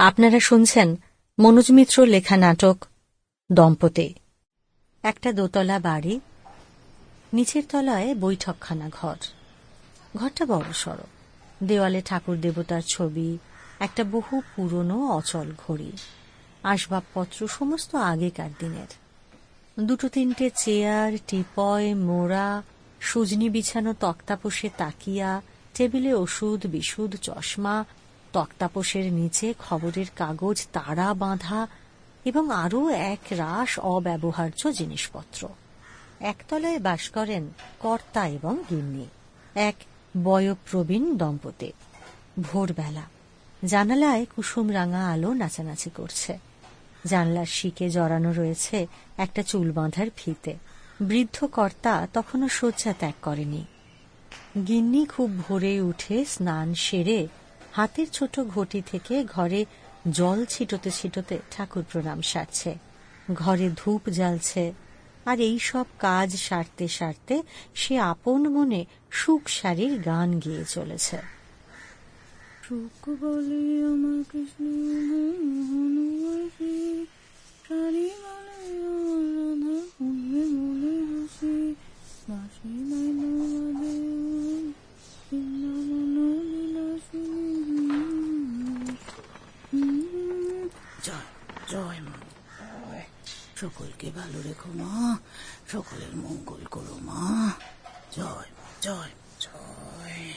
আপনারা শুনছেন মনোজ মিত্র লেখা নাটক, দম্পতি। একটা দোতলা বাড়ি, নিচের তলায় বৈঠকখানা ঘর। ঘরটা বড় সড়। দেওয়ালে ঠাকুর দেবতার ছবি, একটা বহু পুরনো অচল ঘড়ি, আসবাবপত্র সমস্ত আগেকার দিনের। দুটো তিনটে চেয়ার, টিপয়, মোড়া, সুজনি বিছানো তক্তাপোষে তাকিয়া, টেবিলে ওষুধ, বিশুদ, চশমা তক্তাপোষের নিচে খবরের কাগজ, তারা বাঁধা এবং আরও এক রাস অব্যবহার্য জিনিসপত্র। একতলায় বাস করেন কর্তা এবং গিন্নি। এক বয়প্রবীণ দম্পতি। ভোরবেলা। জানালায় কুসুম রাঙা আলো নাচানাচি করছে। জানলার শিকে জড়ানো রয়েছে একটা চুল বাঁধার ফিতে। বৃদ্ধ কর্তা তখনও শয্যা ত্যাগ করেনি। গিন্নি খুব ভোরে উঠে স্নান সেরে হাতের ছোট ঘটি থেকে ঘরে জল ছিটোতে ছিটোতে ঠাকুর প্রণাম সারছে। ঘরে ধূপ জ্বালছে, আর এই সব কাজ সারতে সারতে সে আপন মনে সুখ সারির গান গিয়ে চলেছে। কৃষ্ণ ভালোবাসি সারি বলে আমার রাধা হইবে বলে হাসি বাসি বাইল বাজে বৃন্দাবন বিলাসিনী। জয় জয় মা জয় সকলকে ভালো রেখো মা। সকলের মঙ্গল করো মা। জয় জয় জয়।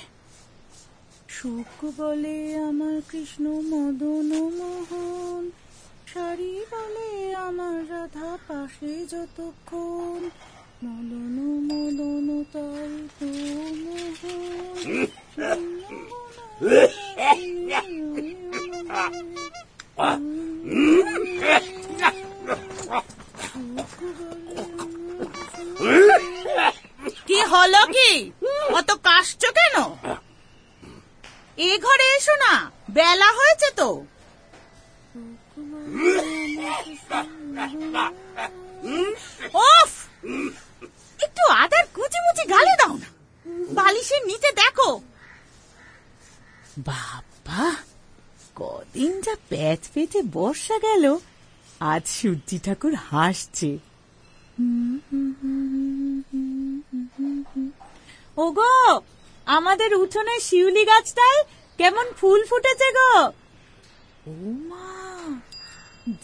সুখ বলে আমার কৃষ্ণ মদন মোহন। শাড়ি বলে আমার রাধা পাশে যতক্ষণ। মদন মদন তাই তো কি হলো কি? অত কাশছো কেন? এ ঘরে এসো না, বেলা হয়েছে তো। ওফ একটু আদার কুচি মুচি গালে দাও না। বালিশের নিচে দেখো। বাবা, কদিন যা প্যাচ পেটে বর্ষা গেল আজ সূর্যি ঠাকুর হাসছে। ওগো, আমাদের উঠোনে শিউলি গাছটায় কেমন ফুল ফুটেছে গো। ও মা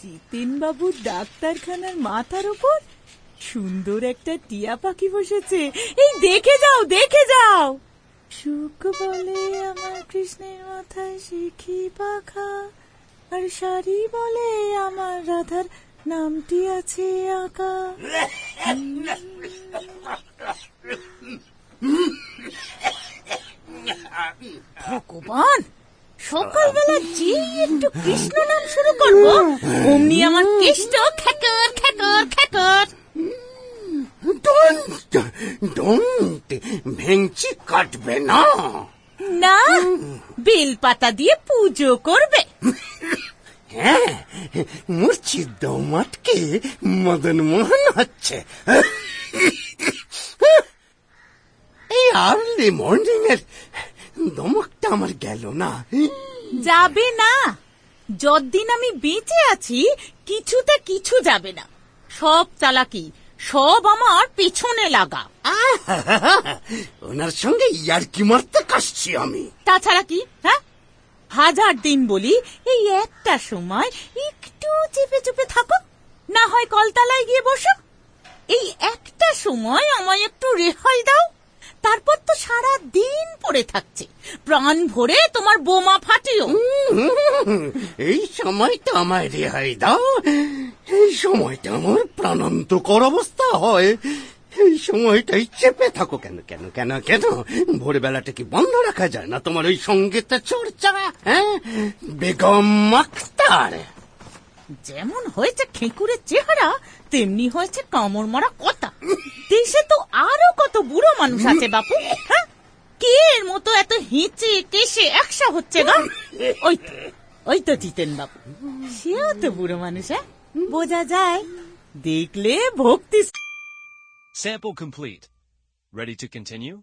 জিতেন বাবুর ডাক্তারখানার মাথার উপর সুন্দর একটা টিয়া পাখি বসেছে। এই দেখে যাও দেখে যাও। সুখ বলে আমার কৃষ্ণের মাথায় শিখি পাখা। আর শাড়ি বলে আমার রাধার নামটি আছে আঁকা। ভগবান সকালবেলা যে একটু কৃষ্ণ নাম শুরু করব অমনি আমার কেষ্ট খ্যাকর খ্যাকর খ্যাকর ডোন্ট ডোন্ট ভেঙচি কাটবে না। না বেলপাতা দিয়ে পুজো করবে। হ্যাঁ মূর্ছি দমাটকে মদন মোহন হচ্ছে। এই আর্লি মর্নিং এর দমকটা আমার গেল না। যাবে না। যতদিন আমি বেঁচে আছি কিছুতে কিছু যাবে না। সব চালাকি সব আমার পেছনে লাগা। ওনার সঙ্গে ইয়ারকি মারতে কাশছি আমি। তাছাড়া কি হ্যাঁ? হাজার দিন বলি, এই একটা সময় একটু চেপে চুপে থাকো, না হয় কলতলায় গিয়ে বসো। এই একটা সময় আমায় একটু রেহাই দাও। তারপর তো সারা দিন পড়ে থাকছে। প্রাণ ভরে তোমার বোমা ফাটিও। এই সময়টা আমায় রেহাই দাও। এই সময়টা আমার প্রাণান্তকর অবস্থা হয়। এই সময়টাই চেপে থাকো কেন কেন কেন কেন? ভোরবেলাটা কি বন্ধ রাখা যায় না? তোমার ওই সঙ্গীতের চর্চা বেগম আক্তার যেমন হয়েছে খেকুরের চেহারা তেমনি হয়েছে কামড় মারা কথা। দেশে তো আরও কত বুড়ো মানুষ আছে বাপু হ্যাঁ? কে এর মতো এত হেঁচে কেসে একসা হচ্ছে গা? ওই তো ওই তো জিতেন বাবু সেও তো বুড়ো মানুষ হ্যাঁ? বোঝা যায়। দেখলে ভক্তি Sample complete. Ready to continue?